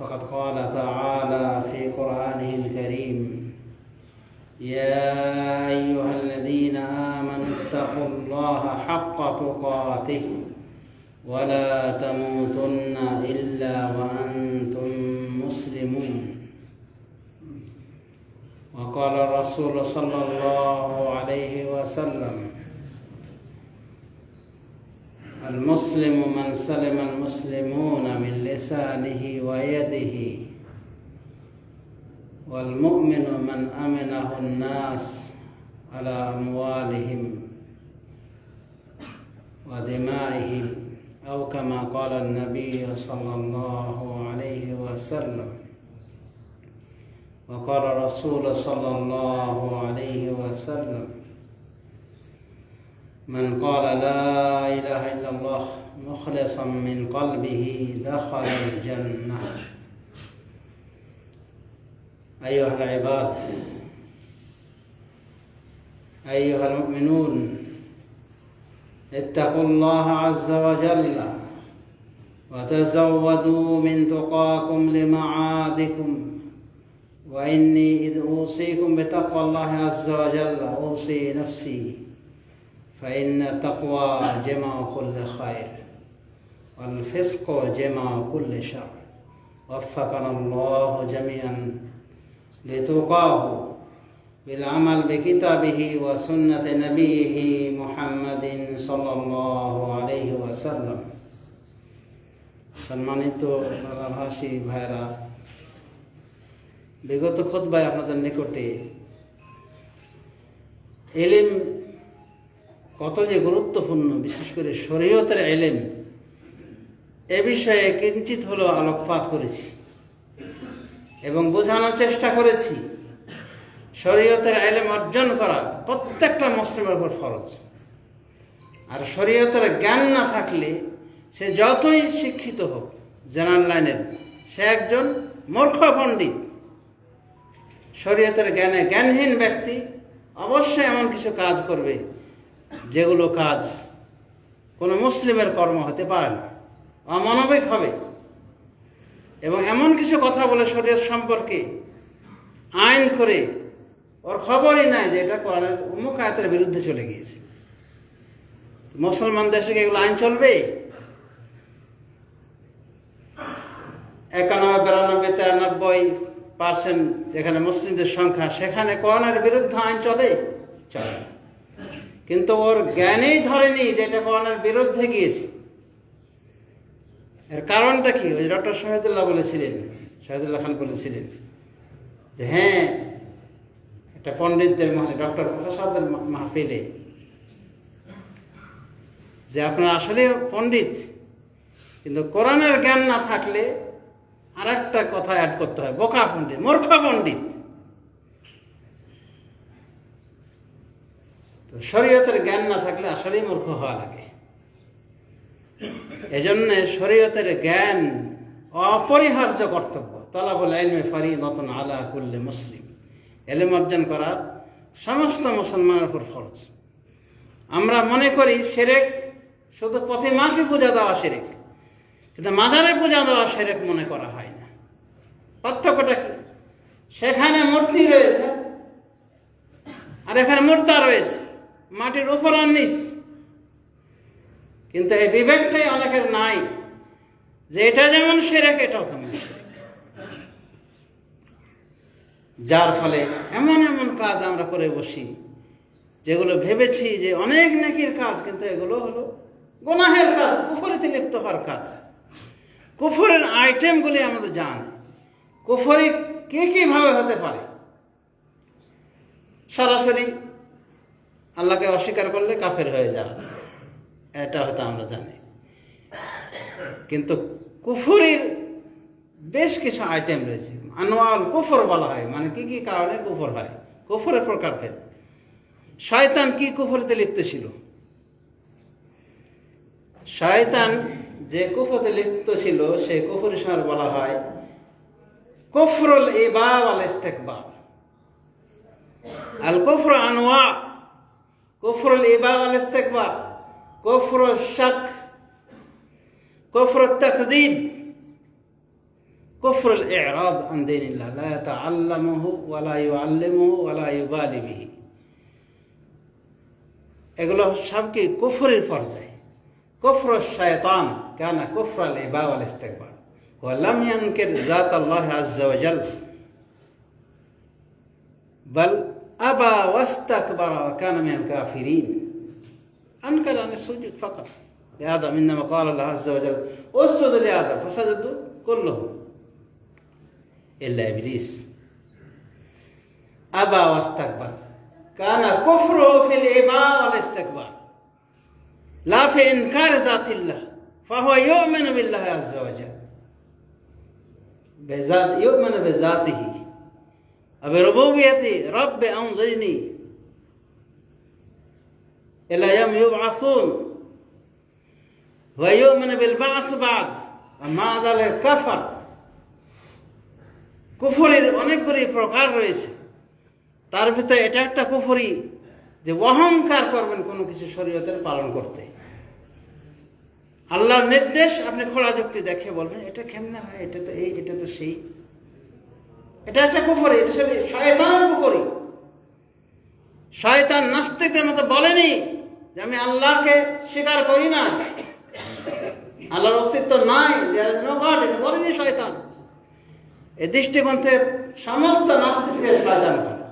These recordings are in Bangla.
فقد قال تعالى في قرآنه الكريم يا أيها الذين آمنوا اتقوا الله حق تقاته ولا تموتن إلا وأنتم مسلمون. وقال الرسول صلى الله عليه وسلم المسلم من سلم المسلمون من لسانه ويده والمؤمن من أمنه الناس على أموالهم ودمائهم أو كما قال النبي صلى الله عليه وسلم. وقال الرسول صلى الله عليه وسلم من قال لا إله إلا الله مخلصا من قلبه دخل الجنة. أيها العباد أيها المؤمنون اتقوا الله عز وجل وتزودوا من تقاكم لمعادكم. وإني إذ أوصيكم بتقوى الله عز وجل أوصي نفسي فإن التقوى جمع كل خير والفسق جمع كل شر وفقنا الله جميعا لتقاه بالعمل بكتابه وسنة نبيه محمد صلى الله عليه وسلم সম্মানিত ভাষী ভাইরা বিগত খোদ্বায় আপনাদের নিকটে এলিম কত যে গুরুত্বপূর্ণ, বিশেষ করে শরীয়তের এলেম, এ বিষয়ে কিঞ্চিত হলেও আলোকপাত করেছি এবং বোঝানোর চেষ্টা করেছি। শরীয়তের এলেম অর্জন করা প্রত্যেকটা মুসলিমের উপর ফরজ। আর শরীয়তের জ্ঞান না থাকলে সে যতই শিক্ষিত হোক, জেনারেল লাইনের সে একজন মূর্খ পণ্ডিত। শরীয়তের জ্ঞানে জ্ঞানহীন ব্যক্তি অবশ্যই এমন কিছু কাজ করবে যেগুলো কাজ কোনো মুসলিমের কর্ম হতে পারে না, অমানবিক হবে। এবং এমন কিছু কথা বলে শরীর সম্পর্কে আইন করে ওর খবরই নাই যে এটা কোরআনের অমুক আয়তের বিরুদ্ধে চলে গিয়েছে। মুসলমান দেশে এগুলো আইন চলবে? একানব্বই, বিরানব্বই, তিরানব্বই পার্সেন্ট যেখানে মুসলিমদের সংখ্যা, সেখানে কোরআনের বিরুদ্ধে আইন চলে? চলে কিন্তু ওর জ্ঞানেই ধরেনি যে এটা কোরআনের বিরুদ্ধে গিয়েছে। এর কারণটা কি? ওই ডক্টর শহীদুল্লাহ বলেছিলেন, শহীদুল্লাহ খান বলেছিলেন যে হ্যাঁ একটা পণ্ডিতদের মহলে, ডক্টর প্রফেসরদের মাহফিলে যে আপনার আসলে পণ্ডিত, কিন্তু কোরআনের জ্ঞান না থাকলে আর একটা কথা অ্যাড করতে হয়, বোকা পণ্ডিত, মূর্খ পণ্ডিত তো শরীয়তের জ্ঞান না থাকলে আসলেই মূর্খ হওয়া লাগে। এজন্য শরীয়তের জ্ঞান অপরিহার্য কর্তব্য। তলাবল এলমে ফারি নতুন আলা করলে মুসলিম। এলেম অর্জন করা সমস্ত মুসলমানের উপর ফরজ। আমরা মনে করি সেরেক শুধু প্রতিমাকে পূজা দেওয়া সেরেক কিন্তু মাজারে পূজা দেওয়া সেরেক মনে করা হয় না। পার্থক্যটা কি? সেখানে মূর্তি রয়েছে আর এখানে মূর্তা রয়েছে। মাটির উপর আর নিচ। কিন্তু এই বিবেকটাই অনেকের নাই যে এটা যেমন সেরেক, এটাও তেমন যার ফলে এমন এমন কাজ আমরা করে বসি, যেগুলো ভেবেছি যে অনেক নাকির কাজ, কিন্তু এগুলো হলো গোনাহের কাজ কুফরিতে লিপ্ত হওয়ার কাজ। কুফরের আইটেমগুলি আমাদের জান। কুফরি কে কীভাবে হতে পারে? সরাসরি আল্লাহকে অস্বীকার করলে কাফের হয়ে যাওয়া এটা হয়তো আমরা জানি। কিন্তু কুফরির বেশ কিছু আইটেম রয়েছে। আনোয়াল কুফর বলা হয়। মানে কি কি কারণে কুফর হয়? কুফরের প্রকার ভেদ শয়তান কি কুফরিতে লিপ্ত ছিল? শয়তান যে কুফরতে লিপ্ত ছিল, সে কুফরের সময় বলা হয় কুফরুল ইবা ওয়াল ইস্তেকবার আল কুফর আনোয়া কুফরুল ইবা ওয়াল ইস্তেকবার কুফর শাক كفر التكذيب كفر الإعراض عن دين الله لا يتعلمه ولا يعلمه ولا يبالي به এগুলো সব কি কুফরের পর্যায়ে কুফর শয়তান কেন কুফর আল ইবা ওয়াল ইস্তেকবার ولم ينكر ذات الله عز وجل بل أبى واستكبر وكان من الكافرين. أنكر عن السجود فقط. لآدم إنما قال الله عز وجل أسجد لآدم فسجدوا كلهم. إلا إبليس. أبى واستكبر. كان كفره في الإباء والاستكبار. لا في إنكار ذات الله. فهو يؤمن بالله عز وجل. يؤمن بذاته. وبربوبيته رب أنظرني إلى يوم يبعثون ويؤمن بالبعث بعد ومع ذلك كفر কুফরির অনেকগুলি প্রকার রয়েছে তার ভিতরে এটা একটা কুফরি যে অহংকার করবেন কোনো কিছু শরীয়তের পালন করতে আল্লাহর নির্দেশ আপনি খোলা যুক্তি দেখে বলবেন এটা কেমনে হয় এটা তো এই এটা তো সেই এটা একটা কুফরি, এটা সাথে শয়তানের কুফরি। শয়তান নাস্তিকদের মতো বলেনি যে আমি আল্লাহকে স্বীকার করি না। আল্লাহর অস্তিত্ব নাই বলেনি শয়তান। এই দৃষ্টিকোণ থেকে সমস্ত নাস্তিককে শয়তান করে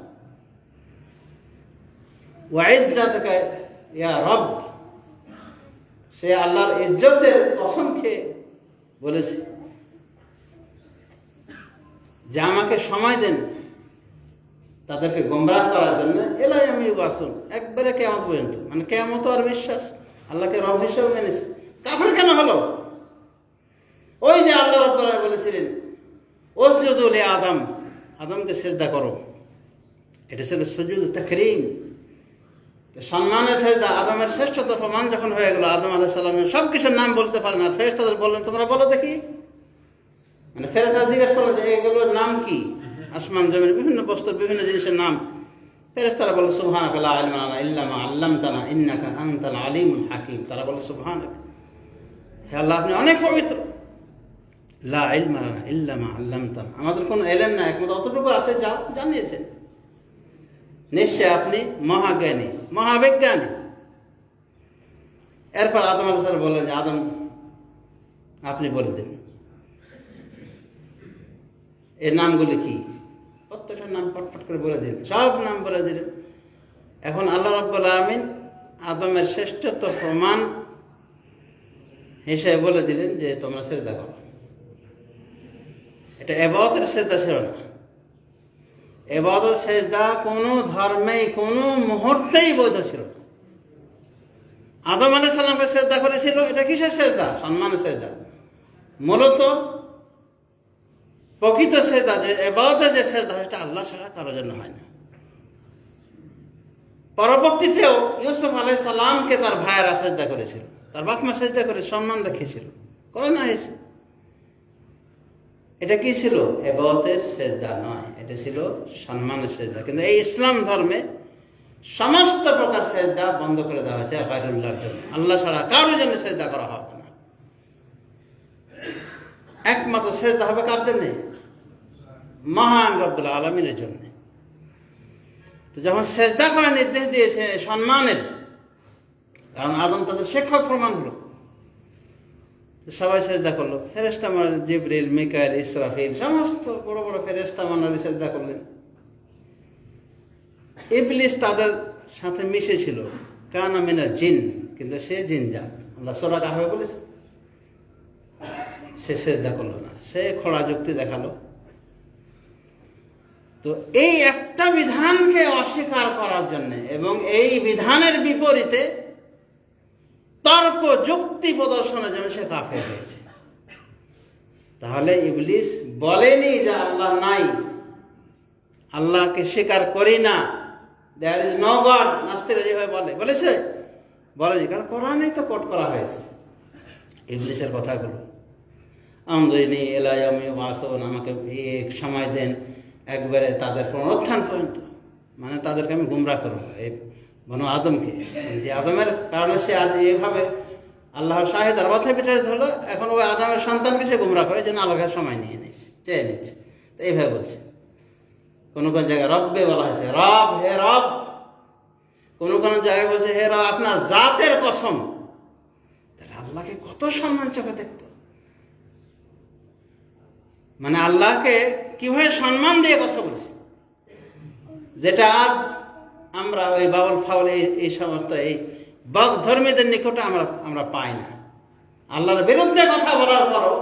ওয়াইজ্জাতকে ইয়া রব, সে আল্লাহর ইজ্জতের কসম বলেছে। যে আমাকে সময় দেন, তাদেরকে গোমরাহ করার জন্য এলাই আমি বাসুন একবারে কেমন পর্যন্ত। মানে কেমত আর বিশ্বাস, আল্লাহকে রব হিসেবে মেনেছে। কাফের কেন হলো? ওই যে আল্লাহ আলামিন বলেছিলেন ওসজুদুল আদম আদমকে সেজদা করো। এটা ছিল সুজুদ তাকরিম। সম্মানের সেজদা আদমের শ্রেষ্ঠতা প্রমাণ যখন হয়ে গেল, আদম আলাহ সাল্লামের সব কিছুর নাম বলতে পারে না। ফেরেস্তাদের বললেন, তোমরা বলো দেখি। মানে ফেরেস্তা জিজ্ঞেস করলেন যে এগুলোর নাম কি? আসমান জমির বিভিন্ন বস্তুর বিভিন্ন জিনিসের নাম। ফেরেস্তারা বলে সুবহান আলমানা ইল্লামা আল্লাম তানা ইন্নাকা আনতাল আলিমুল হাকিম। তারা বলে সুবহান হে আল্লাহ আপনি অনেক পবিত্র। লা ইলমানা ইল্লামা আল্লাম তানা আমাদের কোনো এলেন না একমাত্র অতটুকু আছে যা জানিয়েছেন। নিশ্চয় আপনি মহাজ্ঞানী মহাবিজ্ঞানী। এরপর আদম আলসার বললেন যে আদম আপনি বলে দিন। এর নামগুলি কি? প্রত্যেকটা নাম পটপট করে বলে দিলেন সব নাম বলে দিলেন এখন আল্লাহ রব্বুল আমিন আদমের শ্রেষ্ঠত্ব প্রমাণ হিসেবে বলে দিলেন যে, তোমরা সেজদা করো এটা এবাদতের সেজদা ছিল না। এবাদত সেজদা কোনো ধর্মেই, কোনো মুহূর্তেই বৈধ ছিল আদম আলাহ সাল্লামকে সেজদা করেছিল, এটা কিসের সেজদা? সম্মানের সেজদা। মূলত প্রকৃত সেজদা যে এবাদতের যে সেজদা সেটা আল্লাহ ছাড়া কারও জন্য হয় না। পরবর্তীতেও ইউসুফ আলাই সাল্লামকে তার ভাইয়েরা সেজদা করেছিল। তার বাপমা সেজদা করে সম্মান দেখিয়েছিল। করে না হয়েছে। এটা কি ছিল? এবাদতের সেজদা নয়। এটা ছিল সম্মানের সেজদা। কিন্তু এই ইসলাম ধর্মে সমস্ত প্রকার সেজদা বন্ধ করে দেওয়া হয়েছে গায়রুল্লাহর জন্য। আল্লাহ ছাড়া কারোর জন্য সেজদা করা হবে না। একমাত্র সেজদা হবে কার জন্যে? মহান রব্বুল আলমিনের জন্য। তো যখন সেজদা করার নির্দেশ দিয়েছে সম্মানের, কারণ আদম তাদের শিক্ষক প্রমাণ হলো। সবাই সেজদা করল। ফেরেস্তা মানার জিবরিল, মিকাইল, ইসরাফিল, সমস্ত বড় বড় ফেরেস্তা মানারি সেজদা করলেন। ইবলিস তাদের সাথে মিশেছিল। কানা মিনার জিন, কিন্তু সে জিন জাত। আল্লাহ সোরা কাহাবে বলেছে সে সেজদা করল না। সে খোড়া যুক্তি দেখাল। তো এই একটা বিধানকে অস্বীকার করার জন্য এবং এই বিধানের বিপরীতে তর্ক যুক্তি প্রদর্শনের জন্য সে কাফে হয়েছে। তাহলে ইবলিস বলেনি যে আল্লাহ নাই। আল্লাহকে স্বীকার করি না। দেয়ার ইজ নো গড নাস্তিরা যেভাবে বলে। বলেছে? বলেনি, কারণ কোরআনেই তো কোট করা হয়েছে। ইংলিশের কথাগুলো। আমদরিনী এলাইমি বাসন, আমাকে এক সময় দেন। একবারে তাদের পুনরুত্থান পর্যন্ত। মানে তাদেরকে আমি গুমরা করব, এই বনু আদমকে। যে আদমের কারণে সে আজ এইভাবে আল্লাহর শাহেদার মাথায় বিচারিত হলো, এখন ওই আদমের সন্তানকে সে গুমরা করে যেন আল্লাহকে সময় নিয়ে নিচ্ছে চেয়ে নিচ্ছে। তো এইভাবে বলছে। কোনো কোনো জায়গায় রব্বে বলা হয়েছে, রব, হে রব। কোনো কোনো জায়গায় বলছে, হে রব, আপনার জাতের কসম। তাহলে আল্লাহকে কত সম্মান চোখে দেখত? মানে আল্লাহকে কীভাবে সম্মান দিয়ে কথা বলছে? যেটা আজ আমরা ওই বাউল ফাউল এই সমস্ত এই বক ধর্মীদের নিকটে আমরা আমরা পাই না। আল্লাহর বিরুদ্ধে কথা বলার পরও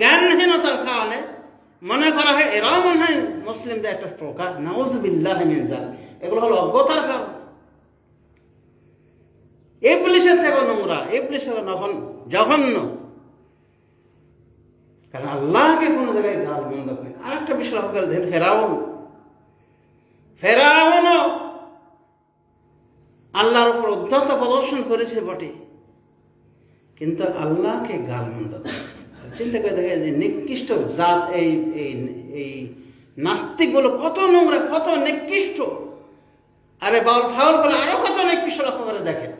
জ্ঞানহীনতার কারণে মনে করা হয়, এরাও মনে হয় মুসলিমদের একটা প্রকার, নাউজবিল্লাহ মিনজাল এগুলো হলো অজ্ঞতার কারণ। এই পুলিশের থেকে নোংরা এই পুলিশের নখন জঘন্য কারণ আল্লাহকে কোনো জায়গায় গাল মন্দ করে আরেকটা বিষয় লক্ষ্য করে দেখেন ফেরাউন, ফেরাউনও আল্লাহর উপর উদ্ধত প্রদর্শন করেছে বটে, কিন্তু আল্লাহকে গাল মন্দ করে। চিন্তা করে দেখে যে নিকৃষ্ট জাত, এই এই নাস্তিকগুলো কত নোংরা, কত নিকৃষ্ট। আরে বাউল ফাউল বলে আরও কত নিকৃষ্ট লক্ষ্য করে দেখেন।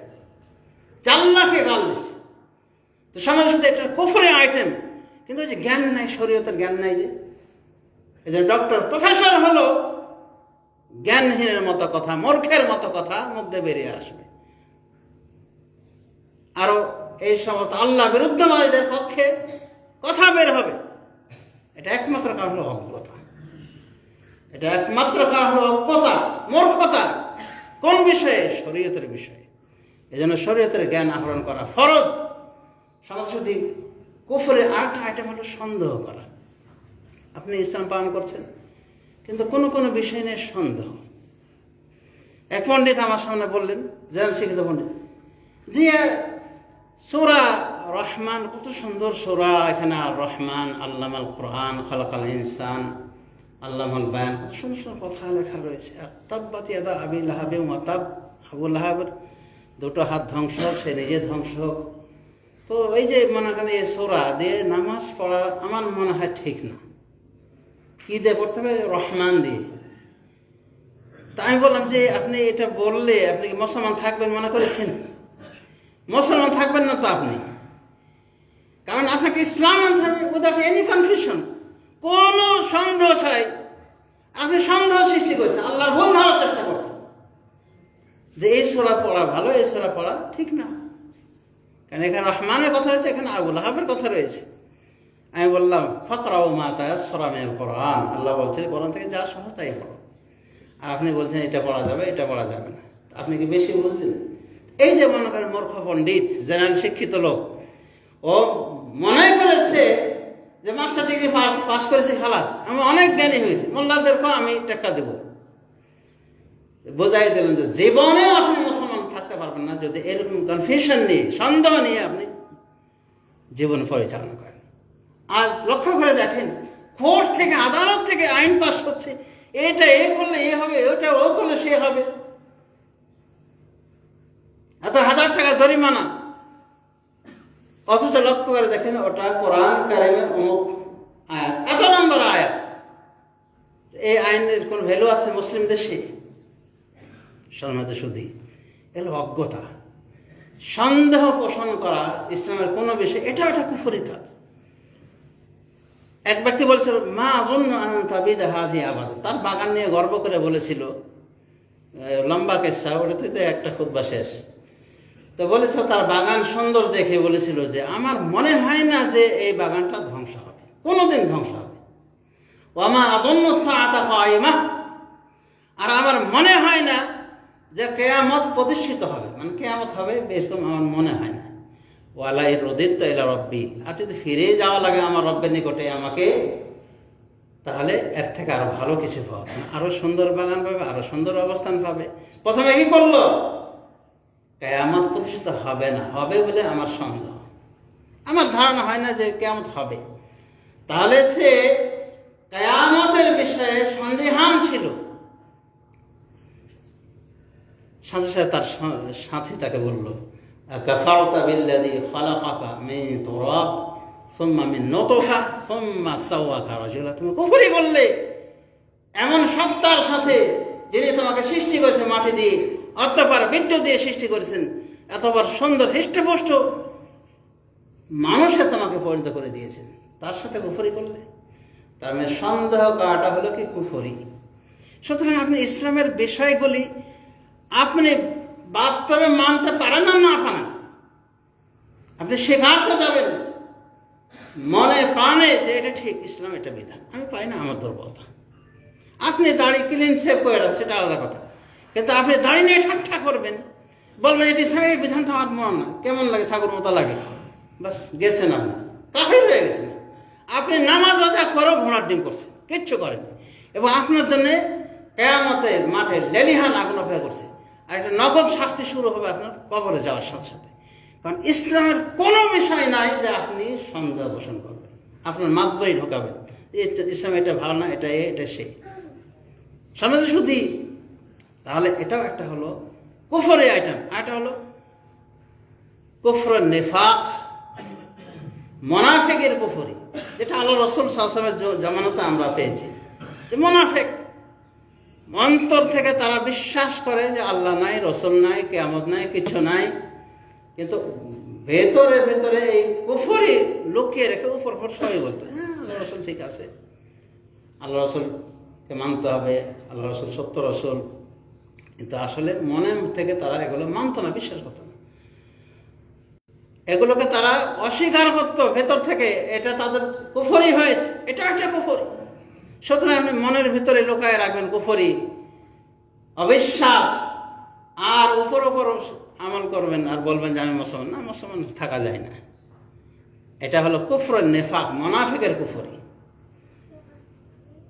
চাল্লাকে গাল দিচ্ছে। তো সমাজের সাথে একটা কুফরে আইটেম কিন্তু ওই যে জ্ঞান নাই শরীয়তের জ্ঞান নাই যে। এই যে ডক্টর প্রফেসর হলো, জ্ঞানহীনের মতো কথা, মূর্খের মতো কথা মধ্যে বেরিয়ে আসবে। আরও এই সমস্ত আল্লাহ বিরুদ্ধবাদীদের পক্ষে কথা বের হবে। এটা একমাত্র কারণ হলো অজ্ঞতা। এটা একমাত্র কারণ হলো অজ্ঞতা, মূর্খতা। কোন বিষয়ে? শরীয়তের বিষয়ে। এই জন্য শরীয়তের জ্ঞান আহরণ করা ফরজ। সমাজশুদ্ধি কুফরে আট আইটেম হলো সন্দেহ করা। আপনি ইসলাম পালন করছেন, কিন্তু কোনো কোনো বিষয় নিয়ে সন্দেহ। এক পণ্ডিত আমার সামনে বললেন জেন শিক্ষিত পণ্ডিত জি সোরা রহমান, কত সুন্দর সোরা, এখানে আর রহমান, আল্লামাল কোরআন, খালাকাল ইনসান, আল্লামাল বায়ান, কত সুন্দর সুন্দর কথা লেখা রয়েছে। আর তাব্বাতি আদা আবি লাহাবে মাতাব আবু লাহাবের দুটো হাত ধ্বংস সে নিজে ধ্বংস তো এই যে মনে করেন এই সোরা দিয়ে নামাজ পড়া আমার মনে হয় ঠিক না। কি দিয়ে পড়তে হবে? রহমান দিয়ে। তা আমি বললাম যে আপনি এটা বললে আপনি কি মুসলমান থাকবেন মনে করেছেন? মুসলমান থাকবেন না তো আপনি। কারণ আপনাকে ইসলাম আনতে হবে। উইদাউট এনি কনফিউশন কোনো সন্দেহ ছাড়াই আপনি সন্দেহ সৃষ্টি করছেন। আল্লাহর ভুল ধরার চেষ্টা করছেন। যে এই সোরা পড়া ভালো, এই সোরা পড়া ঠিক না। কারণ এখানে রহমানের কথা রয়েছে, এখানে আবুল আহাবের কথা রয়েছে। আমি বললাম ফকরাও মাতা সরামের কোরআন। আল্লাহ বলছেন, কোরআন থেকে যা সহজ তাই পড়ো। আর আপনি বলছেন, এটা পড়া যাবে, এটা পড়া যাবে না। আপনি কি বেশি বুঝলেন? এই যে মনে করেন, মূর্খ পণ্ডিত, জেনারেল শিক্ষিত লোক, ও মনে করেছে যে মাস্টার ডিগ্রি পাস করেছি, খালাস। আমি অনেক জ্ঞানী হয়েছি। মোল্লাদেরকেও আমি টেক্কা দেব। বোঝাই দিলেন যে জীবনেও আপনি না যদি এরকম কনফিউশন নিয়ে, সন্দেহ নিয়ে আপনি জীবন পরিচালনা করেন। আর লক্ষ্য করে দেখেন, কোর্ট থেকে, আদালত থেকে আইন পাস হচ্ছে, এটা এ করলে এ হবে, ওটা ও করলে সে হবে। এত হাজার টাকা জরিমানা। অথচ লক্ষ্য করে দেখেন, ওটা কোরআন কারিমের অমুক আয়াত। এত নম্বর আয়াত। এই আইনের কোন ভ্যালু আছে মুসলিম দেশে? সন্ন্যতে শুধু এগুলো অজ্ঞতা। সন্দেহ পোষণ করা ইসলামের কোনো বিষয়, এটা একটা কুফুরির কাজ। এক ব্যক্তি বলেছিল, মা আনন্তাবিদ হাজি আবাদ। তার বাগান নিয়ে গর্ব করে বলেছিল লম্বা কেসা ওটাতে তো একটা খুদ্া শেষ। তো বলেছিল, তার বাগান সুন্দর দেখে বলেছিল যে, আমার মনে হয় না যে এই বাগানটা ধ্বংস হবে। কোনোদিন ধ্বংস হবে। ও আমার আদন্য পাইমা আর আমার মনে হয় না যে কেয়ামত প্রতিষ্ঠিত হবে। মানে কেয়ামত হবে এরকম আমার মনে হয় না। ওয়ালা এর রদিত এলা রব্বি। আর যদি ফিরে যাওয়া লাগে আমার রব্বের নিকটে আমাকে, তাহলে এর থেকে আরও ভালো কিছু পাবে আরও সুন্দর বাগান পাবে, আরও সুন্দর অবস্থান পাবে। প্রথমে কি করল? কেয়ামত প্রতিষ্ঠিত হবে না, হবে বলে আমার সন্দেহ। আমার ধারণা হয় না যে কেয়ামত হবে। তাহলে সে কেয়ামতের বিষয়ে সন্দেহান ছিল। সাথে সাথে তার সাথী তাকে বলল, কাফারতা বিল্লাযী খালাকাকা মিন তুরাব, সুম্মা মিন নুতফা, সুম্মা সাওয়াকা রাজুলা। তুমি কুফরি করলে। এমন সত্তার সাথে যিনি তোমাকে সৃষ্টি করেছে মাটি দিয়ে অত্যপার বিদ্যুৎ দিয়ে সৃষ্টি করেছেন এতবার সুন্দর হৃষ্টপুষ্ট মানুষে তোমাকে পরিণত করে দিয়েছেন। তার সাথে কুফরি করলে? তার মানে সন্দেহ কাটা হলো কি কুফরি? সুতরাং আপনি ইসলামের বিষয়গুলি আপনি বাস্তবে মানতে পারেন না না পারেন। আপনি শেখাতে যাবেন মনে প্রাণে যে এটা ঠিক, ইসলাম এটা বিধান। আমি পাই না আমার দুর্বলতা। আপনি দাড়ি ক্লিন সেভ করে সেটা আলাদা কথা। কিন্তু আপনি দাড়ি নিয়ে ঠাট্টা করবেন, বলবেন এটা ইসলামের বিধানটা আমার মনে না। কেমন লাগে ছাগল মতো লাগে? বাস, গেছেন আপনি। কাফের হয়ে গেছেন। আপনি নামাজ রোজা করেও ঘোড়ার ডিম করছেন। কিচ্ছু করেন এবং আপনার জন্য কেয়ামতের মাঠে লেলিহান আগুন অপেক্ষা করছে। আর একটা নগদ শাস্তি শুরু হবে আপনার কবরে যাওয়ার সাথে সাথে। কারণ ইসলামের কোনো বিষয় নাই যে আপনি সন্দেহ পোষণ করবেন। আপনার মাতবরি ঢোকাবেন। ইসলাম এটা ভালো না, এটা এ, এটা সে। সমাজে শুধু তাহলে এটাও একটা হলো কুফরি আইটেম আরেকটা হলো কুফর নেফাক, মোনাফেকের কুফরি। যেটা আল্লাহ রসুল সাহসামের জমানতে আমরা পেয়েছি। মোনাফেক অন্তর থেকে তারা বিশ্বাস করে যে আল্লাহ নাই, রসুল নাই, কেয়ামত নাই, কিছু নাই। কিন্তু ভেতরে ভেতরে এই কুফরি লুকিয়ে রেখে উপর উপর সবাই বলতো হ্যাঁ আল্লাহ রসুল ঠিক আছে। আল্লাহ রসুলকে মানতে হবে, আল্লাহ রসুল সত্য রসুল। কিন্তু আসলে মনে থেকে তারা এগুলো মানতো না, বিশ্বাস করতো না। এগুলোকে তারা অস্বীকার করতো ভেতর থেকে, এটা তাদের কুফরি হয়েছে, এটা একটা কুফরি। সুতরাং আপনি মনের ভিতরে লুকায় রাখবেন কুফরি, অবিশ্বাস, আর উপর উপর আমল করবেন আর বলবেন যে আমি মুসলমান না, মুসলমান থাকা যায় না। এটা হলো কুফর নেফাক, মোনাফিকের কুফরি।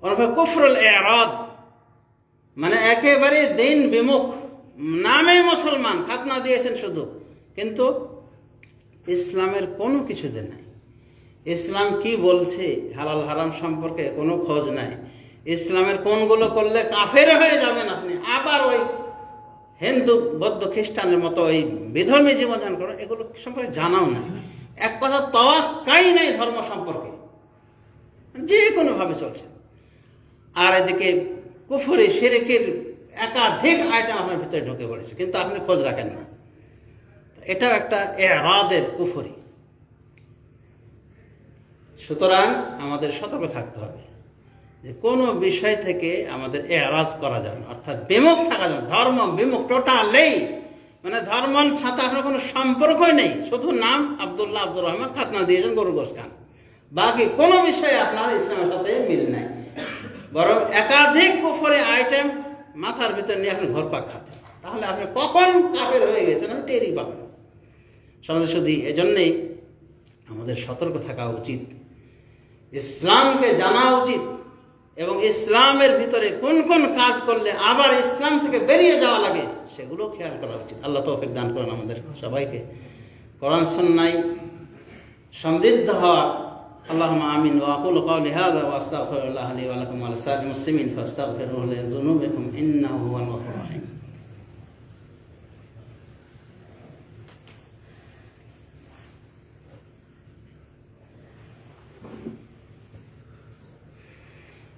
অনেক কুফরুল এরদ মানে একেবারে দিন বিমুখ, নামে মুসলমান, খাতনা দিয়েছেন শুধু, কিন্তু ইসলামের কোনো কিছুতে নাই। ইসলাম কি বলছে? হালাল হারাম সম্পর্কে কোনো খোঁজ নাই। ইসলামের কোনগুলো করলে কাফের হয়ে যাবেন আপনি। আবার ওই হিন্দু, বৌদ্ধ, খ্রিস্টানের মতো ওই বিধর্মী জীবনযাপন করো, এগুলো সম্পর্কে জানাও না এক কথা, তওয়াক্কাই নেই ধর্ম সম্পর্কে। যে কোনোভাবে চলছে। আর এদিকে কুফুরি, শিরিকের একাধিক আইটেম আপনার ভিতরে ঢুকে পড়েছে, কিন্তু আপনি খোঁজ রাখেন না। এটাও একটা এরাদের কুফুরি। সুতরাং আমাদের সতর্ক থাকতে হবে যে কোনো বিষয় থেকে আমাদের এরাজ করা যাবে না, অর্থাৎ বিমুখ থাকা যাবে ধর্ম বিমুখ টোটালেই মানে ধর্মর সাথে আপনার কোনো সম্পর্কই নেই। শুধু নাম আবদুল্লাহ আব্দুর রহমান খাতনা দিয়েছেন গরু গোস খান। বাকি কোনো বিষয়ে আপনার ইসলামের সাথে মিল নাই। বরং একাধিক কুফরে আইটেম মাথার ভিতর নিয়ে আপনি ঘরপাক খাচ্ছেন। তাহলে আপনি কখন কাফের হয়ে গেছেন আপনি টেরই পাবেন। সমাজে শুধু এজন্যেই আমাদের সতর্ক থাকা উচিত। ইসলামকে জানা উচিত এবং ইসলামের ভিতরে কোন কোন কাজ করলে আবার ইসলাম থেকে বেরিয়ে যাওয়া লাগে সেগুলো খেয়াল করা উচিত আল্লাহ তৌফিক দান করেন আমাদের সবাইকে কোরআন সন্ন্যায় সমৃদ্ধ হওয়া اللهم آمين وأقول قولي هذا وأستغفر الله لي ولكم ولسائر المسلمين فاستغفروه لذنوبكم إنه هو الغفور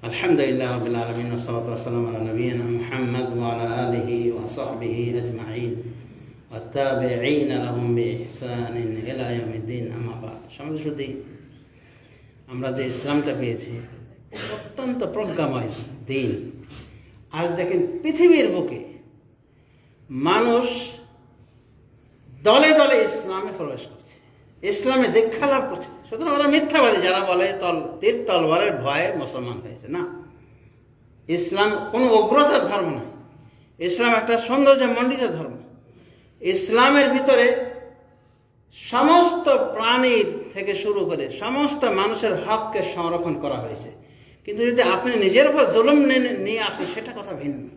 الرحيم الحمد لله رب العالمين والصلاة والسلام على نبينا محمد وعلى آله وصحبه أجمعين والتابعين لهم بإحسان إلى يوم الدين أما بعد সমাজ শুধু আমরা যে ইসলামটা পেয়েছি অত্যন্ত প্রজ্ঞাময় দিন আজ দেখেন পৃথিবীর বুকে মানুষ দলে দলে ইসলামে প্রবেশ করছে ইসলামে দীক্ষা লাভ করছে। সুতরাং ওরা মিথ্যাবাদী, যারা বলে তল, তীর তলবারের ভয়ে মুসলমান হয়েছে। না। ইসলাম কোনো উগ্রতার ধর্ম নয়। ইসলাম একটা সৌন্দর্য মণ্ডিত ধর্ম। ইসলামের ভিতরে সমস্ত প্রাণীর থেকে শুরু করে সমস্ত মানুষের হককে সংরক্ষণ করা হয়েছে। কিন্তু যদি আপনি নিজের উপর জুলুম নিয়ে- আসেন, সেটা কথা ভিন্ন।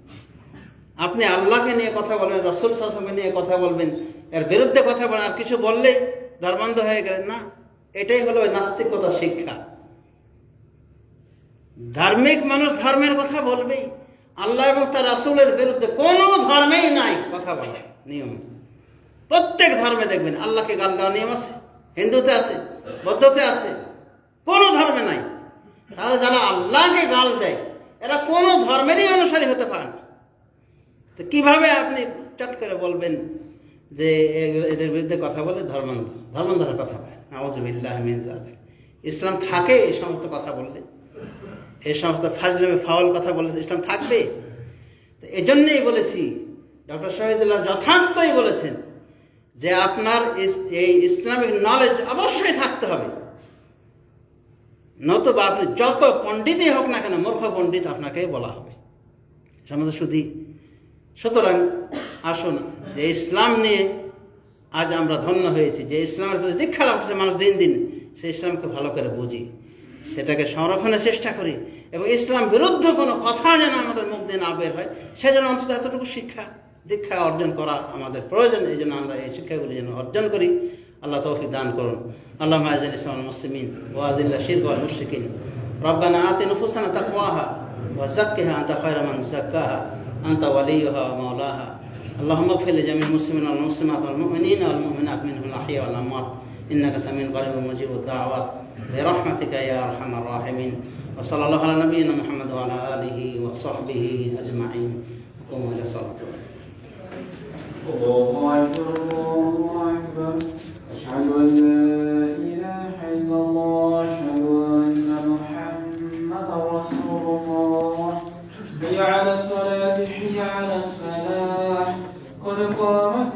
আপনি আল্লাহকে নিয়ে কথা বলেন, রসুল সাসমকে নিয়ে কথা বলবেন, এর বিরুদ্ধে কথা বলেন আর কিছু বললেই ধর্মান্ধ হয়ে গেলেন না, এটাই হলো ওই নাস্তিকতার শিক্ষা। ধার্মিক মানুষ ধর্মের কথা বলবেই, আল্লাহ এবং তার রাসূলের বিরুদ্ধে কোনো ধর্মেই নাই, কথা বলে, নিয়ম। প্রত্যেক ধর্মে দেখবেন, আল্লাহকে গাল দেওয়ার নিয়ম আছে, হিন্দুতে আছে, বৌদ্ধতে আছে, কোনো ধর্মে নাই। তাহলে যারা আল্লাহকে গাল দেয়, এরা কোনো ধর্মেরই অনুসারী হতে পারে না। তো কীভাবে আপনি চট করে বলবেন যে এদের বিরুদ্ধে কথা বলে ধর্মান্ধ। ধর্মান্ধের কথা বলে। নওয়াজবিল্লাহ। ইসলাম থাকে, এই সমস্ত কথা বললে। এই সমস্ত ফাজলামে ফাওয়াল কথা বললে ইসলাম থাকবে। তো এজন্যই বলেছি, ডক্টর শহীদুল্লাহ যথার্থই বলেছেন যে আপনার এই ইসলামিক নলেজ অবশ্যই থাকতে হবে। নতুবা আপনি যত পণ্ডিতই হোক না কেন, মূর্খ পণ্ডিত আপনাকে বলা হবে। সমাজে শুধু সুতরাং আসুন, যে ইসলাম নিয়ে আজ আমরা ধন্য হয়েছি, যে ইসলামের প্রতি দীক্ষা লাভ করছে মানুষ দিন দিন, সেই ইসলামকে ভালো করে বুঝি, সেটাকে সংরক্ষণের চেষ্টা করি এবং ইসলাম বিরুদ্ধ কোনো কথা যেন আমাদের মুখ দিয়ে না বের হয়, সেজন্য অন্তত এতটুকু শিক্ষা, দীক্ষা অর্জন করা আমাদের প্রয়োজন, এই জন্য আমরা এই শিক্ষাগুলি যেন অর্জন করি। আল্লাহ তৌফিক দান করুন। আল্লাহ মাহাজান ইসলাম মুসলিমিন ওয়াজিল্লা শিরক আল মুশিকিন রব্বানা আতি নুফুসানা তাকুয়াহা ওয়া জাক্কিহা আনতা খায়রা মান জাক্কাহা أنت وليها ومولاها. اللهم اغفر لجميع المسلمين والمسلمات والمؤمنين والمؤمنات منهم الأحياء والأموات. إنك سميع قريب مجيب الدعوات. برحمتك يا أرحم الراحمين. وصلى الله على نبينا محمد وعلى آله وصحبه أجمعين. قوموا إلى صلاة الله أكبر الله أكبر. أشهد أن لا إله إلا الله الفلاح قد قامت